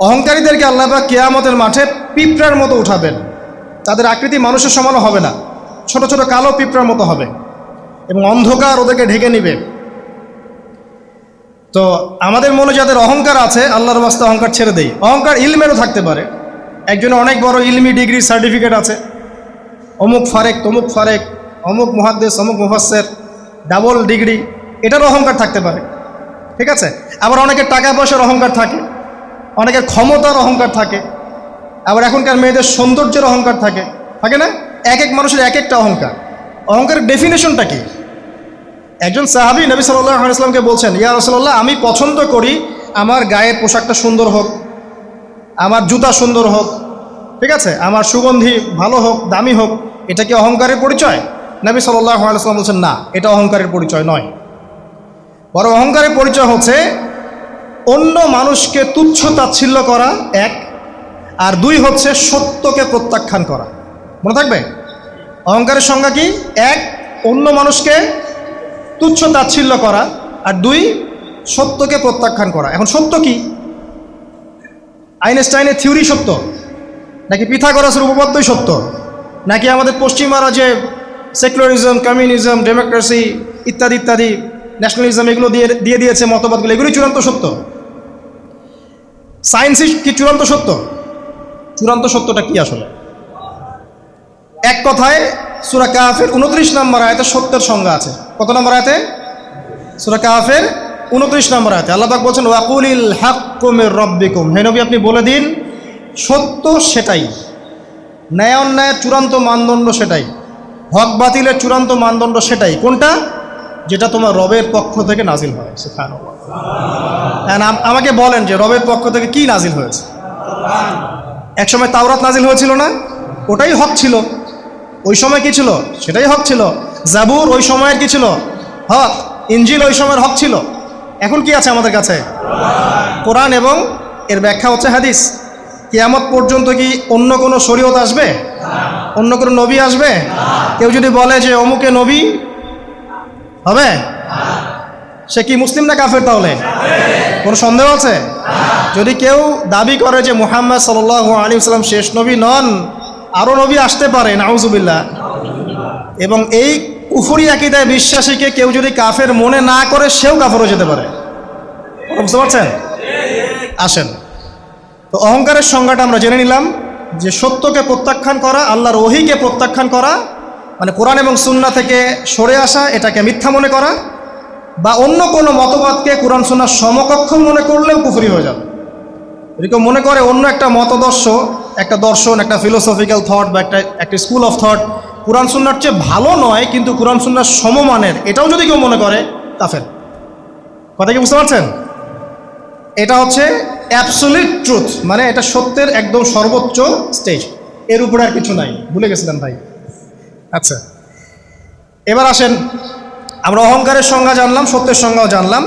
অহংকারীদেরকে আল্লাহ পাক কেয়ামতের মাঠে পিঁপড়ার মতো উঠাবেন। তাদের আকৃতি মানুষের সমানও হবে না। ছোট ছোট কালো পিঁপড়ার মতো হবে এবং অন্ধকার ওদেরকে ঢেকে নিবে। তো আমাদের মনে যাদের অহংকার আছে, আল্লাহর বাস্তে অহংকার ছেড়ে দেই। অহংকার ইলমেরও থাকতে পারে। একজনের অনেক বড় ইলমি ডিগ্রি সার্টিফিকেট আছে। অমুক ফারেক, তমুক ফারেক, অমুক মহাদ্দেশ অমুক মুফাসের ডাবল ডিগ্রি, এটারও অহংকার থাকতে পারে। ঠিক আছে? আবার অনেকের টাকা পয়সার অহংকার থাকে। অনেকের ক্ষমতার অহংকার থাকে, আবার এখনকার মেয়েদের সৌন্দর্যের অহংকার থাকে। থাকে না? এক এক মানুষের এক একটা অহংকার। অহংকারের ডেফিনেশনটা কি? একজন সাহাবি নবী সাল্লাহ ইসলামকে বলছেন, ইয়া রসল্লাহ আমি পছন্দ করি আমার গায়ের পোশাকটা সুন্দর হোক, আমার জুতা সুন্দর হোক, ঠিক আছে? আমার সুগন্ধি ভালো হোক, দামি হোক, এটা কি অহংকারের পরিচয়? নবী সাল্লাহ আলাইসলাম বলছেন, না, এটা অহংকারের পরিচয় নয়। বড় অহংকারের পরিচয় হচ্ছে অন্য মানুষকে তুচ্ছ তাচ্ছিল্য করা এক, আর দুই হচ্ছে সত্যকে প্রত্যাখ্যান করা। মনে থাকবে? অহংকারের সংজ্ঞা কি? এক, অন্য মানুষকে তুচ্ছ তাচ্ছিল্য করা, আর দুই, সত্যকে প্রত্যাখ্যান করা। এখন সত্য কি? আইনস্টাইনের থিওরি সত্য? নাকি পিথাগরাসের উপপাদ্যই সত্য? নাকি আমাদের পশ্চিমারা যে সেকুলারিজম, কমিউনিজম, ডেমোক্রেসি ইত্যাদি ইত্যাদি, ন্যাশনালিজম এগুলো দিয়ে দিয়ে দিয়েছে মতবাদগুলো? এগুলোই চূড়ান্ত সত্য। সায়েন্সই কি, চূড়ান্ত সত্য? চূড়ান্ত সত্যটা কি আসলে? এক কথায়, সুরা কাহাফের উনত্রিশ নম্বর আয়তে সত্যের সংজ্ঞা আছে। কত নম্বর আয়তে? সুরা কাহাফের উনত্রিশ নম্বর আয়তে। আল্লাহবাক বলছেন, ওয়াকুলিল হাক্কুমের রব্বিকুম। হে নবী, আপনি বলে দিন, সত্য সেটাই। ন্যায় অন্যায়ের চূড়ান্ত মানদণ্ড সেটাই। হক বাতিলের চূড়ান্ত মানদণ্ড সেটাই। কোনটা? যেটা তোমার রবের পক্ষ থেকে নাজিল হয় আমাকে বলেন যে রবের পক্ষ থেকে কি নাজিল হয়েছে। একসময় তাওরাত নাজিল হয়েছিল না? ওটাই হক ছিল। ওই সময় কি ছিল? সেটাই হক ছিল। জাবুর ওই সময়ের কি ছিল? হক। ইঞ্জিল ওই সময়ের হক ছিল। এখন কি আছে আমাদের কাছে? কোরআন এবং এর ব্যাখ্যা হচ্ছে হাদিস। কিয়ামত পর্যন্ত কি অন্য কোনো শরীয়ত আসবে? অন্য কোনো নবী আসবে? কেউ যদি বলে যে অমুকে নবী হবে? সে কি মুসলিম না কাফের তাহলে? কোনো সন্দেহ আছে? যদি কেউ দাবি করে যে মুহাম্মদ সাল আলী সাল্লাম শেষ নবী নন আরও নবী আসতে পারে নাউজুবিল্লা এবং এই কুফুরি আকিদায় বিশ্বাসীকে কেউ যদি কাফের মনে না করে, সেও কাফেরও যেতে পারে। বুঝতে পারছেন? আসেন। তো অহংকারের সংজ্ঞাটা আমরা জেনে নিলাম যে সত্যকে প্রত্যাখ্যান করা, আল্লাহর ওহিকে প্রত্যাখ্যান করা মানে কোরআন এবং সুন্না থেকে সরে আসা, এটাকে মিথ্যা মনে করা বা অন্য কোনো মতবাদকে কোরআন সুন্নার সমকক্ষ মনে করলেও কুফরি হয়ে যাবে। এরকম মনে করে অন্য একটা মতদর্শ, একটা দর্শন, একটা ফিলোসফিক্যাল থট বা একটা একটা স্কুল অফ থট কোরআন সুন্নার চেয়ে ভালো নয়, কিন্তু কোরআন সুন্নার সমমানের, এটাও যদি কেউ মনে করে, কাফের। কথা কি বুঝতে পারছেন? এটা হচ্ছে অ্যাবসোলিট ট্রুথ মানে এটা সত্যের একদম সর্বোচ্চ স্টেজের উপরে আর কিছু নাই। ভুলে গেছিলাম ভাই। আচ্ছা। এবার আসেন আমরা অহংকারের সংজ্ঞা জানলাম সত্যের সংজ্ঞাও জানলাম।